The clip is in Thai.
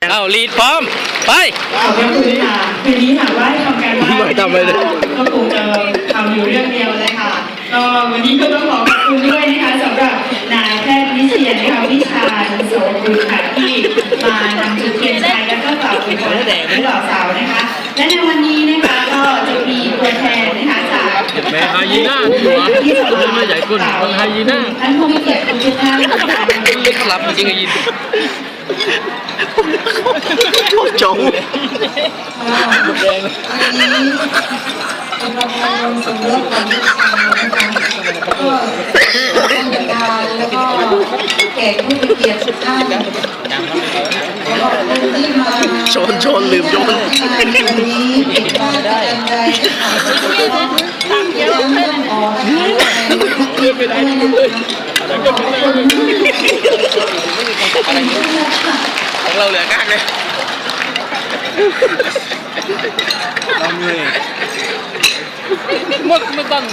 เอาลีดพร้อม ไปขอบพระคุณค่ะคืนนี้ถามว่าให้ทำการบ้านไม่ทำอะไรเลยก็คงจะทำอยู่เรื่องเดียวเลยค่ะก็วันนี้ก็ต้องขอขอบคุณด้วยนะคะสำหรับนายแพทย์วิเชียรนะคะวิชาญโสบุญค่ะที่มานำจุดเทียนชัยแล้วก็กล่าวอวยพรให้ผู้บ่าวสาวนะคะ และในวันนี้นะคะก็จะมีตัวแทนนะคะจากแม่ไฮยีน่านี่หว่าไม่ใหญ่กุนมันไฮยีน่าท่านผู้มีเกียรติทุกท่านนะคะหลับจริงไอ้ยิน จง แดง เป็นประธานสมรสของลูกชายนะคะก็ท่านประธานแล้วก็แขกผู้มีเกียรติทุกท่านขอบคุณที่มา ชนชนลืมโยน วันนี้มาได้ใจยังต้องออกที่ไม่ได้เลย ของเราเหลือก้างเลย Там є. Мак метану.